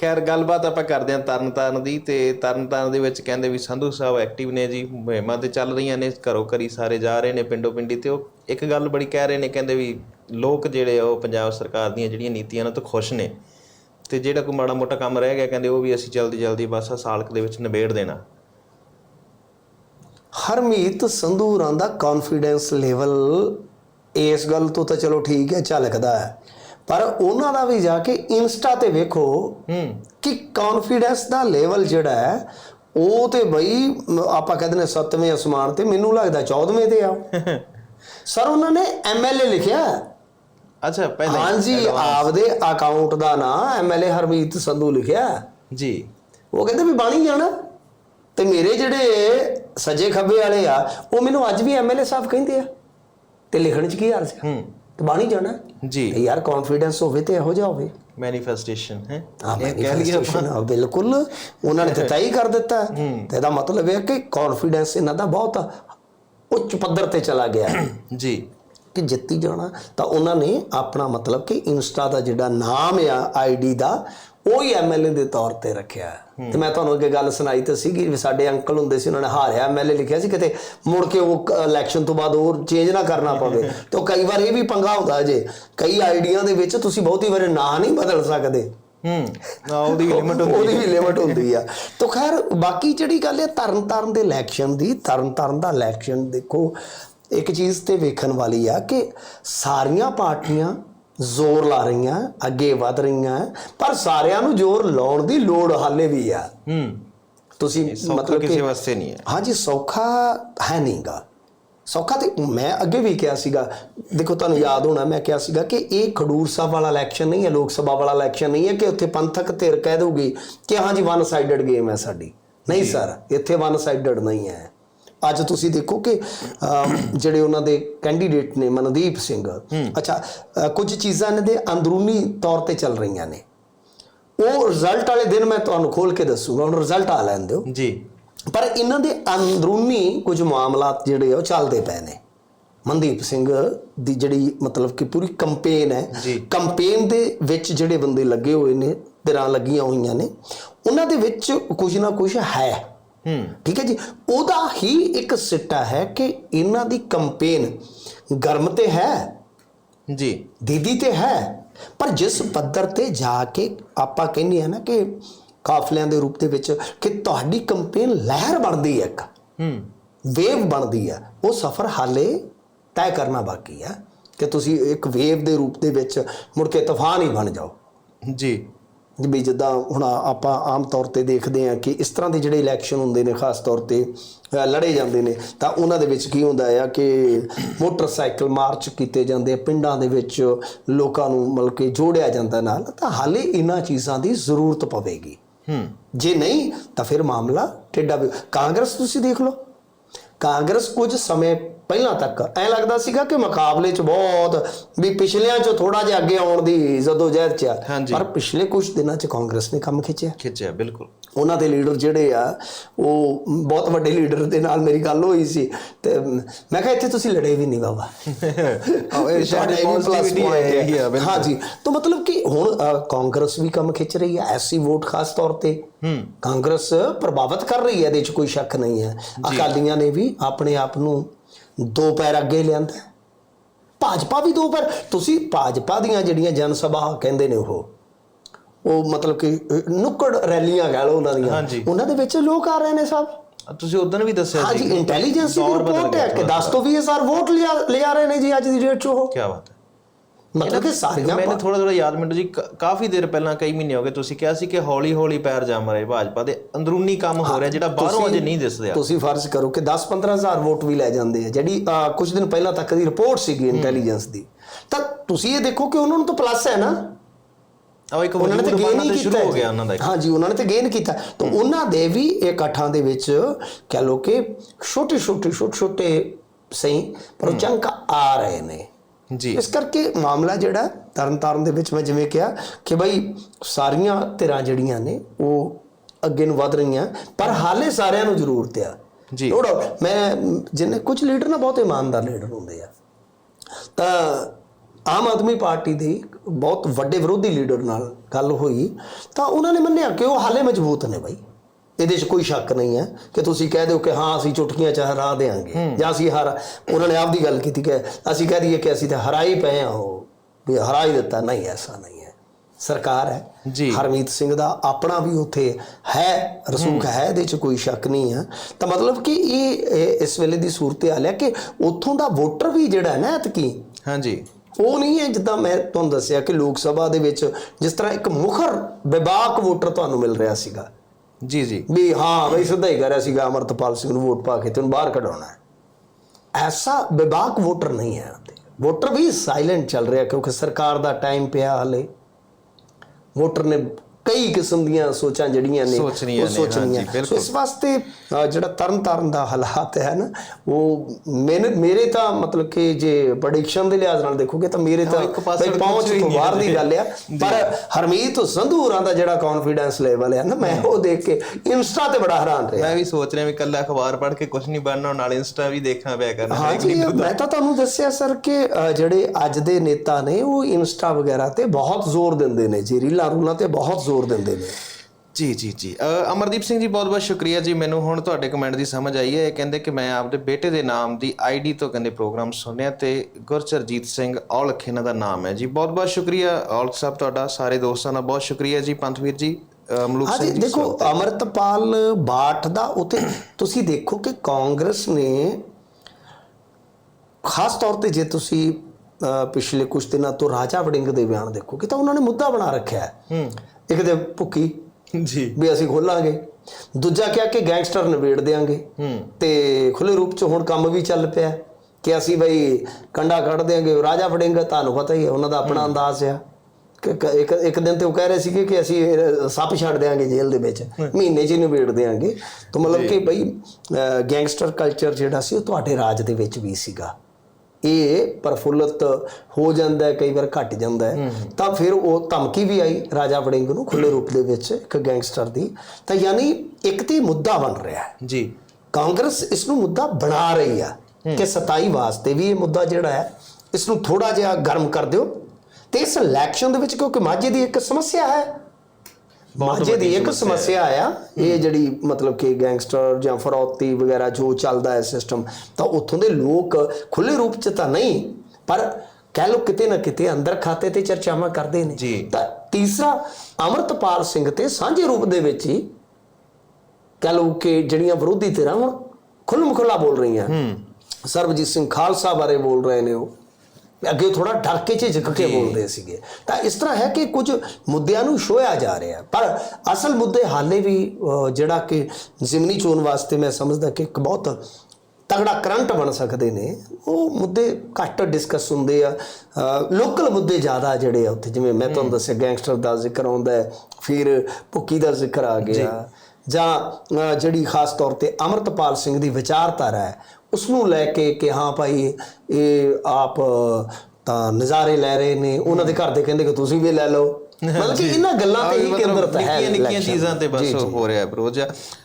ਖੈਰ, ਗੱਲਬਾਤ ਆਪਾਂ ਕਰਦੇ ਹਾਂ ਤਰਨਤਾਰਨ ਦੀ ਤੇ ਤਰਨਤਾਰਨ ਦੇ ਵਿੱਚ ਕਹਿੰਦੇ ਵੀ ਸੰਧੂ ਸਾਹਿਬ ਐਕਟਿਵ ਨੇ ਜੀ, ਮੁਹਿੰਮਾਂ ਤੇ ਚੱਲ ਰਹੀਆਂ ਨੇ, ਘਰੋ ਘਰੀ ਸਾਰੇ ਜਾ ਰਹੇ ਨੇ ਪਿੰਡੋ ਪਿੰਡੀ ਤੇ ਉਹ ਇੱਕ ਗੱਲ ਬੜੀ ਕਹਿ ਰਹੇ ਨੇ, ਕਹਿੰਦੇ ਵੀ ਲੋਕ ਜਿਹੜੇ ਆ ਉਹ ਪੰਜਾਬ ਸਰਕਾਰ ਦੀਆਂ ਜਿਹੜੀਆਂ ਨੀਤੀਆਂ ਨਾਲ ਤੋਂ ਖੁਸ਼ ਨੇ ਤੇ ਜਿਹੜਾ ਕੋਈ ਮਾੜਾ ਮੋਟਾ ਕੰਮ ਰਹਿ ਗਿਆ, ਕਹਿੰਦੇ ਉਹ ਵੀ ਅਸੀਂ ਜਲਦੀ ਜਲਦੀ ਬਸ ਆਹ ਸਾਲਕ ਦੇ ਵਿੱਚ ਨਿਬੇੜ ਦੇਣਾ। ਹਰਮੀਤ ਸੰਧੂ ਸੰਧੂਰਾਂ ਦਾ ਕੌਨਫੀਡੈਂਸ ਲੈਵਲ ਇਸ ਗੱਲ ਤੋਂ ਤਾਂ ਚਲੋ ਠੀਕ ਹੈ, ਝਲਕਦਾ ਹੈ। ਪਰ ਉਹਨਾਂ ਦਾ ਵੀ ਜਾ ਕੇ ਇੰਸਟਾ ਤੇ ਵੇਖੋ ਹੂੰ। ਕਿ ਕੌਨਫੀਡੈਂਸ ਦਾ ਲੈਵਲ ਜਿਹੜਾ ਹੈ ਉਹ ਤੇ ਬਈ ਆਪਾਂ ਕਹਿੰਦੇ ਨੇ 7ਵੇਂ ਅਸਮਾਨ ਤੇ ਮੈਨੂੰ ਲੱਗਦਾ 14ਵੇਂ ਤੇ ਆ। ਸਰ ਉਹਨਾਂ ਨੇ ਐਮਐਲਏ ਲਿਖਿਆ ਹੈ। ਅੱਛਾ ਪਹਿਲਾਂ ਹੀ ਹਾਂਜੀ ਆਪਦੇ ਅਕਾਊਂਟ ਦਾ ਨਾਂ ਐਮਐਲਏ ਹਰਮੀਤ ਸੰਧੂ ਲਿਖਿਆ ਹੈ। ਜੀ। ਉਹ ਕਹਿੰਦੇ ਵੀ ਬਾਣੀ ਜਾਣਾ। ਤੇ ਮੇਰੇ ਜਿਹੜੇ ਸੱਜੇ ਖੱਬੇ ਵਾਲੇ ਆ ਉਹ ਮੈਨੂੰ ਅੱਜ ਵੀ ਐਮਐਲਏ ਸਾਹਿਬ ਕਹਿੰਦੇ ਆ। ਤੇ ਲਿਖਣ ਚ ਕੀ ਹਰਜ ਆ ਹੂੰ। ਤੇ ਬਾਣੀ ਜਾਣਾ। ਜੀ। ਤੇ ਯਾਰ ਕੌਨਫੀਡੈਂਸ ਹੋਵੇ ਤੇ ਇਹੋ ਜਿਹਾ ਹੋਵੇ। ਮੈਨੀਫੈਸਟੇਸ਼ਨ ਹੈ? ਇਹ ਕਹਿ ਲਈਏ ਹਾਂ, ਬਿਲਕੁਲ। ਉਹਨਾਂ ਨੇ ਤਾਂ ਹੀ ਕਰ ਦਿੱਤਾ। ਤੇ ਇਹਦਾ ਮਤਲਬ ਇਹ ਕਿ ਕੌਨਫੀਡੈਂਸ ਇਹਨਾਂ ਦਾ ਬਹੁਤ ਉੱਚ ਪੱਧਰ ਤੇ ਚਲਾ ਗਿਆ ਹੈ। ਜੀ। ਕਿ ਜਿੱਤੀ ਜਾਣਾ ਤਾਂ ਉਹਨਾਂ ਨੇ ਆਪਣਾ ਮਤਲਬ ਕਿ ਇੰਸਟਾ ਦਾ ਜਿਹੜਾ ਨਾਮ ਆ ਆਈਡੀ ਦਾ ਉਹ ਹੀ ਐਮਐਲਏ ਦੇ ਤੌਰ ਤੇ ਰੱਖਿਆ। ਤੇ ਮੈਂ ਤੁਹਾਨੂੰ ਅੱਗੇ ਗੱਲ ਸੁਣਾਈ ਤਾਂ ਸੀਗੀ ਵੀ ਸਾਡੇ ਅੰਕਲ ਹੁੰਦੇ ਸੀ ਉਹਨਾਂ ਨੇ ਹਾਰਿਆ ਐਮਐਲਏ ਲਿਖਿਆ ਸੀ ਕਿਤੇ। ਮੁੜ ਕੇ ਉਹ ਇਲੈਕਸ਼ਨ ਤੋਂ ਬਾਅਦ ਉਹ ਚੇਂਜ ਨਾ ਕਰਨਾ ਪਵੇ। ਤਾਂ ਕਈ ਵਾਰ ਇਹ ਵੀ ਪੰਗਾ ਹੁੰਦਾ ਜੇ। ਕਈ ਆਈਡੀਆਂ ਦੇ ਵਿੱਚ ਤੁਸੀਂ ਬਹੁਤੀ ਵਾਰ ਨਾਂ ਨਹੀਂ ਬਦਲ ਸਕਦੇ। ਹੂੰ। ਉਹਦੀ ਲਿਮਟ ਹੁੰਦੀ ਉਹਦੀ ਵੀ ਲਿਮਟ ਹੁੰਦੀ ਆ। ਤਾਂ ਖੈਰ ਬਾਕੀ ਜਿਹੜੀ ਗੱਲ ਹੈ ਤਰਨ ਤਾਰਨ ਦੇ ਇਲੈਕਸ਼ਨ ਦੀ ਤਰਨ ਤਾਰਨ ਦਾ ਇਲੈਕਸ਼ਨ ਦੇਖੋ ਇੱਕ ਚੀਜ਼ ਤੇ ਵੇਖਣ ਵਾਲੀ ਆ ਕਿ ਸਾਰੀਆਂ ਪਾਰਟੀਆਂ ਜ਼ੋਰ ਲਾ ਰਹੀਆਂ ਅੱਗੇ ਵਧ ਰਹੀਆਂ ਪਰ ਸਾਰਿਆਂ ਨੂੰ ਜ਼ੋਰ ਲਾਉਣ ਦੀ ਲੋੜ ਹਾਲੇ ਵੀ ਆ। ਹੂੰ। ਤੁਸੀਂ ਮਤਲਬ ਕਿਸੇ ਵਾਸਤੇ ਨਹੀਂ ਹੈ। ਹਾਂਜੀ ਸੌਖਾ ਹੈ ਨਹੀਂਗਾ। ਸੌਖਾ ਤੇ ਮੈਂ ਅੱਗੇ ਵੀ ਕਿਹਾ ਸੀਗਾ ਦੇਖੋ ਤੁਹਾਨੂੰ ਯਾਦ ਹੋਣਾ ਮੈਂ ਕਿਹਾ ਸੀਗਾ ਕਿ ਇਹ ਖਡੂਰ ਸਾਹਿਬ ਵਾਲਾ ਇਲੈਕਸ਼ਨ ਨਹੀਂ ਹੈ ਲੋਕ ਸਭਾ ਵਾਲਾ ਇਲੈਕਸ਼ਨ ਨਹੀਂ ਹੈ ਕਿ ਉੱਥੇ ਪੰਥਕ ਧਿਰ ਕਹਿ ਦਊਗੀ ਕਿ ਹਾਂਜੀ ਵਨ ਸਾਈਡਡ ਗੇਮ ਹੈ ਸਾਡੀ। ਨਹੀਂ ਸਰ ਇੱਥੇ ਵਨ ਸਾਈਡਡ ਨਹੀਂ ਹੈ। ਅੱਜ ਤੁਸੀਂ ਦੇਖੋ ਕਿ ਜਿਹੜੇ ਉਹਨਾਂ ਦੇ ਕੈਂਡੀਡੇਟ ਨੇ ਮਨਦੀਪ ਸਿੰਘ ਅੱਛਾ ਕੁਝ ਚੀਜ਼ਾਂ ਇਹਨਾਂ ਦੇ ਅੰਦਰੂਨੀ ਤੌਰ ਤੇ ਚੱਲ ਰਹੀਆਂ ਨੇ। ਉਹ ਰਿਜ਼ਲਟ ਵਾਲੇ ਦਿਨ ਮੈਂ ਤੁਹਾਨੂੰ ਖੋਲ ਕੇ ਦੱਸੂਗਾ ਹੁਣ ਰਿਜ਼ਲਟ ਆ ਲੈਣ ਦਿਓ ਜੀ। ਪਰ ਇਹਨਾਂ ਦੇ ਅੰਦਰੂਨੀ ਕੁਝ ਮਾਮਲਾਤ ਜਿਹੜੇ ਉਹ ਚੱਲਦੇ ਪਏ ਨੇ। ਮਨਦੀਪ ਸਿੰਘ ਦੀ ਜਿਹੜੀ ਮਤਲਬ ਕਿ ਪੂਰੀ ਕੰਪੇਨ ਹੈ। ਕੰਪੇਨ ਦੇ ਵਿੱਚ ਜਿਹੜੇ ਬੰਦੇ ਲੱਗੇ ਹੋਏ ਨੇ ਧਿਰਾਂ ਲੱਗੀਆਂ ਹੋਈਆਂ ਨੇ ਉਹਨਾਂ ਦੇ ਵਿੱਚ ਕੁਝ ਨਾ ਕੁਝ ਹੈ। ਹੂੰ। ਠੀਕ ਹੈ ਜੀ। ਉਹਦਾ ਹੀ ਇੱਕ ਸਿੱਟਾ ਹੈ ਕਿ ਇਹਨਾਂ ਦੀ ਕੰਪੇਨ ਗਰਮ ਤੇ ਹੈ ਜੀ। ਦੀਦੀ ਤੇ ਹੈ ਪਰ ਜਿਸ ਪੱਧਰ ਤੇ ਜਾ ਕੇ ਆਪਾਂ ਕਹਿੰਦੇ ਆ ਨਾ ਕਿ ਕਾਫਲਿਆਂ ਦੇ ਰੂਪ ਦੇ ਵਿੱਚ ਕਿ ਤੁਹਾਡੀ ਕੰਪੇਨ ਲਹਿਰ ਬਣਦੀ ਹੈ ਇੱਕ। ਹੂੰ। ਵੇਵ ਬਣਦੀ ਹੈ। ਉਹ ਸਫ਼ਰ ਹਾਲੇ ਤੈਅ ਕਰਨਾ ਬਾਕੀ ਹੈ ਕਿ ਤੁਸੀਂ ਇੱਕ ਵੇਵ ਦੇ ਰੂਪ ਦੇ ਵਿੱਚ ਮੁੜ ਕੇ ਤੂਫਾਨ ਹੀ ਬਣ ਜਾਓ। ਜੀ। ਵੀ ਜਿੱਦਾਂ ਹੁਣ ਆਪਾਂ ਆਮ ਤੌਰ ਤੇ ਦੇਖਦੇ ਹਾਂ ਕਿ ਇਸ ਤਰ੍ਹਾਂ ਦੇ ਜਿਹੜੇ ਇਲੈਕਸ਼ਨ ਹੁੰਦੇ ਨੇ ਖਾਸ ਤੌਰ ਤੇ ਲੜੇ ਜਾਂਦੇ ਨੇ ਤਾਂ ਉਹਨਾਂ ਦੇ ਵਿੱਚ ਕੀ ਹੁੰਦਾ ਆ ਕਿ ਮੋਟਰਸਾਈਕਲ ਮਾਰਚ ਕੀਤੇ ਜਾਂਦੇ ਆ ਪਿੰਡਾਂ ਦੇ ਵਿੱਚ ਲੋਕਾਂ ਨੂੰ ਮਤਲਬ ਕਿ ਜੋੜਿਆ ਜਾਂਦਾ ਨਾਲ ਤਾਂ ਹਾਲੇ ਇਹਨਾਂ ਚੀਜ਼ਾਂ ਦੀ ਜ਼ਰੂਰਤ ਪਵੇਗੀ। ਹੂੰ। ਜੇ ਨਹੀਂ ਤਾਂ ਫਿਰ ਮਾਮਲਾ ਟੇਡਾ ਕਾਂਗਰਸ ਤੁਸੀਂ ਦੇਖ ਲਓ। ਕਾਂਗਰਸ ਕੁਝ ਸਮੇਂ ਪਹਿਲਾਂ ਤੱਕ। ਐ ਲੱਗਦਾ ਸੀਗਾ ਕਿ ਮੁਕਾਬਲੇ 'ਚ ਬਹੁਤ ਵੀ ਪਿਛਲਿਆਂ 'ਚੋਂ ਥੋੜਾ ਜਿਹਾ ਅੱਗੇ ਆਉਣ ਦੀ ਜ਼ਦੋਜਹਿਦ 'ਚ ਆ। ਹਾਂਜੀ। ਪਰ ਪਿਛਲੇ ਕੁਝ ਦਿਨਾਂ 'ਚ ਕਾਂਗਰਸ ਨੇ ਕੰਮ ਖਿੱਚਿਆ। ਖਿੱਚਿਆ ਬਿਲਕੁਲ। ਉਹਨਾਂ ਦੇ ਲੀਡਰ ਜਿਹੜੇ ਆ ਉਹ ਬਹੁਤ ਵੱਡੇ ਲੀਡਰ ਦੇ ਨਾਲ ਮੇਰੀ ਗੱਲ ਹੋਈ ਸੀ ਤੇ ਮੈਂ ਕਿਹਾ ਇੱਥੇ ਤੁਸੀਂ ਲੜੇ ਵੀ ਨਹੀਂ ਬਾਬਾ। ਇਹ ਹੈ ਹਾਂਜੀ। ਤਾਂ ਮਤਲਬ ਕਿ ਹੁਣ ਕਾਂਗਰਸ ਵੀ ਕੰਮ ਖਿੱਚ ਰਹੀ ਹੈ ਐਸਸੀ ਵੋਟ ਖਾਸ ਤੌਰ ਤੇ। ਹੂੰ। ਕਾਂਗਰਸ ਪ੍ਰਭਾਵਿਤ ਕਰ ਰਹੀ ਹੈ ਇਹਦੇ 'ਚ ਕੋਈ ਸ਼ੱਕ ਨਹੀਂ ਹੈ। ਅਕਾਲੀਆਂ ਨੇ ਵੀ ਆਪਣੇ ਆਪ ਨੂੰ ਦੋ ਪੈਰ ਅੱਗੇ ਲਿਆਂਦਾ। ਭਾਜਪਾ ਵੀ ਦੋ ਪੈਰ। ਤੁਸੀਂ ਭਾਜਪਾ ਦੀਆਂ ਜਿਹੜੀਆਂ ਜਨ ਸਭਾ ਕਹਿੰਦੇ ਨੇ ਉਹ ਉਹ ਮਤਲਬ ਕਿ ਨੁੱਕੜ ਰੈਲੀਆਂ ਕਹਿ ਲਓ ਉਹਨਾਂ ਦੀਆਂ। ਹਾਂਜੀ। ਉਹਨਾਂ ਦੇ ਵਿੱਚ ਲੋਕ ਆ ਰਹੇ ਨੇ ਸਭ। ਆ ਤੁਸੀਂ ਉਦੋਂ ਵੀ ਦੱਸਿਆ ਹਾਂਜੀ ਸੀ। ਇੰਟੈਲੀਜੈਂਸ ਦੀ ਰਿਪੋਰਟ ਹੈ ਕਿ ਥੋੜ੍ਹਾ। 10 ਤੋਂ 20000 ਵੋਟ ਲਿਆ ਲਿਆ ਰਹੇ ਨੇ ਜੀ ਅੱਜ ਦੀ ਡੇਟ 'ਚ ਉਹ। ਕੀ ਬਾਤ ਹੈ। ਮਤਲਬ ਕਿ ਸਾਰੀਆਂ ਮੈਨੂੰ ਥੋੜਾ ਥੋੜਾ ਯਾਦ ਮਿੰਟੋ ਜੀ ਕਾਫੀ ਦੇਰ ਪਹਿਲਾਂ ਕਈ ਮਹੀਨੇ ਹੋ ਗਏ ਤੁਸੀਂ ਕਿਹਾ ਸੀ ਕਿ ਹੌਲੀ ਹੌਲੀ ਪੈਰ ਜੰਮ ਰਹੇ ਭਾਜਪਾ ਦੇ ਅੰਦਰੂਨੀ ਕੰਮ ਹੋ ਰਿਹਾ ਜਿਹੜਾ ਬਾਹਰੋਂ ਅਜੇ ਨਹੀਂ ਦਿਸਦਾ ਤੁਸੀਂ ਫਰਜ਼ ਕਰੋ ਕਿ 10-15000 ਵੋਟ ਵੀ ਲੈ ਜਾਂਦੇ ਆ ਜਿਹੜੀ ਕੁਝ ਦਿਨ ਪਹਿਲਾਂ ਤੱਕ ਦੀ ਰਿਪੋਰਟ ਸੀਗੀ ਇੰਟੈਲੀਜੈਂਸ ਦੀ। ਤਾਂ ਤੁਸੀਂ ਇਹ ਦੇਖੋ ਕਿ ਉਹਨਾਂ ਨੂੰ ਤਾਂ ਪਲੱਸ ਹੈ ਨਾ। ਉਹ ਇੱਕ ਉਹਨਾਂ ਨੇ ਤਾਂ ਗੇਨ ਹੀ ਕੀਤਾ ਹੋ ਗਿਆ ਉਹਨਾਂ ਦਾ। ਹਾਂਜੀ ਉਹਨਾਂ ਨੇ ਤਾਂ ਗੇਨ ਕੀਤਾ। ਤਾਂ ਉਹਨਾਂ ਦੇ ਵੀ ਇਹ ਇਕੱਠਾਂ ਦੇ ਵਿੱਚ ਕਹ ਲੋ ਕਿ ਛੋਟੇ ਛੋਟੇ ਛੋਟੇ ਛੋਟੇ ਸਹੀ ਪਰ ਉਹ ਚੰਕ ਆ ਰਹੇ ਨੇ। ਜੀ। ਇਸ ਕਰਕੇ ਮਾਮਲਾ ਜਿਹੜਾ ਤਰਨਤਾਰਨ ਦੇ ਵਿੱਚ ਮੈਂ ਜਿਵੇਂ ਕਿਹਾ ਕਿ ਬਈ ਸਾਰੀਆਂ ਧਿਰਾਂ ਜਿਹੜੀਆਂ ਨੇ ਉਹ ਅੱਗੇ ਨੂੰ ਵਧ ਰਹੀਆਂ ਪਰ ਹਾਲੇ ਸਾਰਿਆਂ ਨੂੰ ਜ਼ਰੂਰਤ ਆ। ਜੀ। ਨੋ ਡਾਊਟ ਮੈਂ ਜਿੰਨੇ ਕੁਝ ਲੀਡਰ ਨਾ ਬਹੁਤ ਇਮਾਨਦਾਰ ਲੀਡਰ ਹੁੰਦੇ ਆ। ਤਾਂ ਆਮ ਆਦਮੀ ਪਾਰਟੀ ਦੇ ਬਹੁਤ ਵੱਡੇ ਵਿਰੋਧੀ ਲੀਡਰ ਨਾਲ ਗੱਲ ਹੋਈ ਤਾਂ ਉਹਨਾਂ ਨੇ ਮੰਨਿਆ ਕਿ ਉਹ ਹਾਲੇ ਮਜ਼ਬੂਤ ਨੇ ਬਾਈ। ਇਹਦੇ 'ਚ ਕੋਈ ਸ਼ੱਕ ਨਹੀਂ ਹੈ ਕਿ ਤੁਸੀਂ ਕਹਿ ਦਿਓ ਕਿ ਹਾਂ ਅਸੀਂ ਚੁਟਕੀਆਂ 'ਚ ਹਰਾ ਦੇਾਂਗੇ ਜਾਂ ਅਸੀਂ ਹਰ ਉਹਨਾਂ ਨੇ ਆਪਦੀ ਗੱਲ ਕੀਤੀ ਕਿ ਅਸੀਂ ਕਹਿ ਦਈਏ ਕਿ ਅਸੀਂ ਤਾਂ ਹਰਾ ਹੀ ਪਏ ਆ ਉਹ ਵੀ ਹਰਾ ਹੀ ਦਿੱਤਾ। ਨਹੀਂ ਐਸਾ ਨਹੀਂ ਹੈ। ਸਰਕਾਰ ਹੈ। ਜੀ। ਹਰਮੀਤ ਸਿੰਘ ਦਾ ਆਪਣਾ ਵੀ ਉੱਥੇ ਹੈ ਰਸੂਖ ਹੈ। ਇਹਦੇ 'ਚ ਕੋਈ ਸ਼ੱਕ ਨਹੀਂ ਹੈ। ਤਾਂ ਮਤਲਬ ਕਿ ਇਹ ਇਸ ਵੇਲੇ ਦੀ ਸੂਰਤ ਹਾਲ ਹੈ ਕਿ ਉੱਥੋਂ ਦਾ ਵੋਟਰ ਵੀ ਜਿਹੜਾ ਹੈ ਨਾ ਐਤਕੀ ਹਾਂਜੀ। ਉਹ ਨਹੀਂ ਹੈ ਜਿੱਦਾਂ ਮੈਂ ਤੁਹਾਨੂੰ ਦੱਸਿਆ ਕਿ ਲੋਕ ਸਭਾ ਦੇ ਵਿੱਚ ਜਿਸ ਤਰ੍ਹਾਂ ਇੱਕ ਮੁਖਰ ਵਿਬਾਕ ਵੋਟਰ ਤੁਹਾਨੂੰ ਮਿਲ ਰਿਹਾ ਸੀਗਾ। ਜੀ ਜੀ। ਵੀ ਹਾਂ, ਬਈ ਸਿੱਧਾ ਹੀ ਕਹਿ ਰਿਹਾ ਸੀਗਾ ਅਮਰਤਪਾਲ ਸਿੰਘ ਨੂੰ ਵੋਟ ਪਾ ਕੇ ਤੈਨੂੰ ਬਾਹਰ ਕਢਾਉਣਾ ਹੈ। ਐਸਾ ਵਿਬਾਕ ਵੋਟਰ ਨਹੀਂ ਹੈ ਵੋਟਰ ਵੀ ਸਾਇਲੈਂਟ ਚੱਲ ਰਿਹਾ ਕਿਉਂਕਿ ਸਰਕਾਰ ਦਾ ਟਾਈਮ ਪਿਆ ਹਲੇ। ਵੋਟਰ ਨੇ ਕਈ ਕਿਸਮ ਦੀਆਂ ਸੋਚਾਂ ਜਿਹੜੀਆਂ ਨੇ ਉਹ ਸੋਚਣੀਆਂ ਸੋ ਇਸ ਵਾਸਤੇ ਜਿਹੜਾ ਤਰਨ ਤਾਰਨ ਦਾ ਹਾਲਾਤ ਹੈ ਨਾ ਉਹ ਮੇਰੇ ਤਾਂ ਮਤਲਬ ਕਿ ਜੇ ਪ੍ਰੈਡਿਕਸ਼ਨ ਦੇ ਲਿਹਾਜ਼ ਨਾਲ ਦੇਖੋਗੇ ਤਾਂ ਮੇਰੇ ਤਾਂ ਇੱਕ ਪਾਸੇ ਬਈ ਪਹੁੰਚ ਤੋਂ ਬਾਹਰ ਦੀ ਹੈ। ਗੱਲ ਆ। ਪਰ ਹਰਮੀਤ ਸੰਧੂ ਹੋਰਾਂ ਦਾ ਜਿਹੜਾ ਕੌਨਫੀਡੈਂਸ ਲੈਵਲ ਹੈ ਨਾ ਮੈਂ ਉਹ ਦੇਖ ਕੇ ਇੰਸਟਾ ਤੇ ਬੜਾ ਹੈਰਾਨ ਰਿਹਾ। ਮੈਂ ਵੀ ਸੋਚ ਰਿਹਾ ਵੀ ਕੱਲਾ ਅਖਬਾਰ ਪੜ੍ਹ ਕੇ ਕੁਝ ਨਹੀਂ ਬਣਨਾ ਨਾਲ ਇੰਸਟਾ ਵੀ ਦੇਖਣਾ ਪਿਆ ਕਰਨਾ। ਹਾਂਜੀ ਮੈਂ ਤਾਂ ਤੁਹਾਨੂੰ ਦੱਸਿਆ ਸਰ ਕਿ ਜਿਹੜੇ ਅੱਜ ਦੇ ਨੇਤਾ ਨੇ ਉਹ ਇੰਸਟਾ ਵਗੈਰਾ ਤੇ ਬਹੁਤ ਜ਼ੋਰ ਦਿੰਦੇ ਨੇ ਜੀ। ਰੀਲਾਂ ਰੂਲਾਂ ਤੇ ਬਹੁਤ ਜ਼ੋਰ ਦਿੰਦੇ ਨੇ। ਜੀ ਜੀ ਜੀ। ਅ, ਅਮਰਦੀਪ ਸਿੰਘ ਜੀ ਬਹੁਤ ਬਹੁਤ ਸ਼ੁਕਰੀਆ ਜੀ। ਮੈਨੂੰ ਹੁਣ ਤੁਹਾਡੇ ਕਮੈਂਟ ਦੀ ਸਮਝ ਆਈ ਹੈ। ਇਹ ਕਹਿੰਦੇ ਕਿ ਮੈਂ ਆਪਦੇ ਬੇਟੇ ਦੇ ਨਾਮ ਦੀ ਆਈਡੀ ਤੋਂ ਕਹਿੰਦੇ ਪ੍ਰੋਗਰਾਮ ਸੁਣਿਆ ਤੇ ਗੁਰਚਰਜੀਤ ਸਿੰਘ ਔਲਖ ਇਹਨਾਂ ਦਾ ਨਾਮ ਹੈ ਜੀ। ਬਹੁਤ ਬਹੁਤ ਸ਼ੁਕਰੀਆ ਔਲਖ ਸਾਹਿਬ ਤੁਹਾਡਾ ਸਾਰੇ ਦੋਸਤਾਂ ਦਾ ਬਹੁਤ ਸ਼ੁਕਰੀਆ ਜੀ। ਪੰਥਵੀਰ ਜੀ ਅ, ਮਲੂਕ ਸਿੰਘ ਜੀ ਦੇਖੋ ਅਮਰਤਪਾਲ ਬਾਠ ਦਾ ਉਤੇ ਤੁਸੀਂ ਦੇਖੋ ਕਿ ਕਾਂਗਰਸ ਨੇ ਖਾਸ ਤੌਰ ਤੇ ਜੇ ਤੁਸੀਂ ਪਿਛਲੇ ਕੁਝ ਦਿਨਾਂ ਤੋਂ ਰਾਜਾ ਵੜਿੰਗ ਦੇ ਬਿਆਨ ਦੇਖੋਗੇ ਤਾਂ ਉਹਨਾਂ ਨੇ ਮੁੱਦਾ ਬਣਾ ਰੱਖਿਆ ਹੈ। ਹੂੰ। ਇੱਕ ਤੇ ਭੁੱਕੀ ਜੀ। ਵੀ ਅਸੀਂ ਖੋਲਾਂਗੇ। ਦੂਜਾ ਕਿਹਾ ਕਿ ਗੈਂਗਸਟਰ ਨਿਬੇੜ ਦੇਾਂਗੇ ਤੇ ਖੁੱਲੇ ਰੂਪ ਚ ਹੁਣ ਕੰਮ ਵੀ ਚੱਲ ਪਿਆ ਕਿ ਅਸੀਂ ਬਈ ਕੰਡਾ ਕੱਢ ਦੇਾਂਗੇ ਰਾਜਾ ਵੜਿੰਗ ਤੁਹਾਨੂੰ ਪਤਾ ਹੀ ਹੈ ਉਹਨਾਂ ਦਾ ਆਪਣਾ ਅੰਦਾਜ਼ ਆ। ਕਿ ਕ- ਇੱਕ ਇੱਕ ਦਿਨ ਤੇ ਉਹ ਕਹਿ ਰਹੇ ਸੀਗੇ ਕਿ ਅਸੀਂ ਸੱਪ ਛੱਡ ਦੇਾਂਗੇ ਜੇਲ੍ਹ ਦੇ ਵਿੱਚ। ਮਹੀਨੇ 'ਚ ਨਿਬੇੜ ਦੇਾਂਗੇ ਤਾਂ ਮਤਲਬ ਕਿ ਬਈ ਗੈਂਗਸਟਰ ਕਲਚਰ ਜਿਹੜਾ ਸੀ ਉਹ ਤੁਹਾਡੇ ਰਾਜ ਦੇ ਵਿੱਚ ਵੀ ਸੀਗਾ। ਇਹ ਪ੍ਰਫੁੱਲਤ ਹੋ ਜਾਂਦਾ ਹੈ ਕਈ ਵਾਰ ਘਟ ਜਾਂਦਾ ਹੈ। ਤਾਂ ਫਿਰ ਉਹ ਧਮਕੀ ਵੀ ਆਈ ਰਾਜਾ ਵੜਿੰਗ ਨੂੰ ਖੁੱਲੇ ਰੂਪ ਦੇ ਵਿੱਚ ਇੱਕ ਗੈਂਗਸਟਰ ਦੀ। ਤਾਂ ਯਾਨੀ ਇੱਕ ਤੇ ਮੁੱਦਾ ਬਣ ਰਿਹਾ ਹੈ। ਜੀ। ਕਾਂਗਰਸ ਇਸ ਨੂੰ ਮੁੱਦਾ ਬਣਾ ਰਹੀ ਆ ਕਿ 27 ਵਾਸਤੇ ਵੀ ਇਹ ਮੁੱਦਾ ਜਿਹੜਾ ਹੈ ਇਸ ਨੂੰ ਥੋੜਾ ਜਿਹਾ ਗਰਮ ਕਰ ਦਿਓ। ਤੇ ਇਸ ਇਲੈਕਸ਼ਨ ਦੇ ਵਿੱਚ ਕਿਉਂਕਿ ਮਾਝੇ ਦੀ ਇੱਕ ਸਮੱਸਿਆ ਹੈ ਮਾਝੇ ਦੀ ਇੱਕ ਸਮੱਸਿਆ ਆ ਇਹ ਜਿਹੜੀ ਮਤਲਬ ਕਿ ਗੈਂਗਸਟਰ ਜਾਂ ਫਰੌਤੀ ਵਗੈਰਾ ਜੋ ਚੱਲਦਾ ਹੈ ਸਿਸਟਮ ਤਾਂ ਉੱਥੋਂ ਦੇ ਲੋਕ ਖੁੱਲੇ ਰੂਪ ਚ ਤਾਂ ਨਹੀਂ ਪਰ ਕਹਿ ਲੋ ਕਿਤੇ ਨਾ ਕਿਤੇ ਅੰਦਰ ਖਾਤੇ ਤੇ ਚਰਚਾਵਾਂ ਕਰਦੇ ਨੇ। ਤਾਂ ਤੀਸਰਾ ਅਮਰਤਪਾਲ ਸਿੰਘ ਤੇ ਸਾਂਝੇ ਰੂਪ ਦੇ ਵਿੱਚ ਹੀ ਕਹਿ ਲਓ ਕਿ ਜਿਹੜੀਆਂ ਵਿਰੋਧੀ ਧਿਰਾਂ ਹੁਣ ਖੁੱਲ੍ਹ ਖੁੱਲਾ ਬੋਲ ਰਹੀਆਂ। ਸਰਬਜੀਤ ਸਿੰਘ ਖਾਲਸਾ ਬਾਰੇ ਬੋਲ ਰਹੇ ਨੇ ਉਹ। ਅੱਗੇ ਥੋੜਾ ਡਰ ਕੇ ਝਿਜਕ ਕੇ ਬੋਲਦੇ ਸੀਗੇ। ਤਾਂ ਇਸ ਤਰ੍ਹਾਂ ਹੈ ਕਿ ਕੁਝ ਮੁੱਦਿਆਂ ਨੂੰ ਛੋਇਆ ਜਾ ਰਿਹਾ। ਪਰ ਅਸਲ ਮੁੱਦੇ ਹਾਲੇ ਵੀ ਜਿਹੜਾ ਕਿ ਜ਼ਿਮਨੀ ਚੋਣ ਵਾਸਤੇ ਮੈਂ ਸਮਝਦਾ ਕਿ ਇੱਕ ਬਹੁਤ ਤਗੜਾ ਕਰੰਟ ਬਣ ਸਕਦੇ ਨੇ ਉਹ ਮੁੱਦੇ ਘੱਟ ਡਿਸਕਸ ਹੁੰਦੇ ਆ। ਲੋਕਲ ਮੁੱਦੇ ਜ਼ਿਆਦਾ ਜਿਹੜੇ ਆ ਉੱਥੇ ਜਿਵੇਂ ਮੈਂ ਤੁਹਾਨੂੰ ਦੱਸਿਆ ਗੈਂਗਸਟਰ ਦਾ ਜ਼ਿਕਰ ਆਉਂਦਾ ਹੈ ਫਿਰ ਭੁੱਕੀ ਦਾ ਜ਼ਿਕਰ ਆ ਗਿਆ। ਜਾਂ। ਜਿਹੜੀ ਖਾਸ ਤੌਰ ਤੇ ਅਮਰਤਪਾਲ ਸਿੰਘ ਦੀ ਵਿਚਾਰਧਾਰਾ ਹੈ ਉਸ ਨੂੰ ਲੈ ਕੇ ਕਿ ਹਾਂ ਭਾਈ ਇਹ ਆਪ ਤਾਂ ਨਜ਼ਾਰੇ ਲੈ ਰਹੇ ਨੇ ਉਹਨਾਂ ਦੇ ਘਰ ਦੇ ਕਹਿੰਦੇ ਕਿ ਤੁਸੀਂ ਵੀ ਲੈ ਲਓ ਮਤਲਬ ਕਿ ਇਹਨਾਂ ਗੱਲਾਂ ਤੇ ਹੀ ਕੇਂਦਰਤ ਹੈ ਨਿੱਕੀਆਂ ਨਿੱਕੀਆਂ। ਚੀਜ਼ਾਂ ਤੇ ਬਸ। ਹੋ ਰਿਹਾ ਵਿਰੋਧ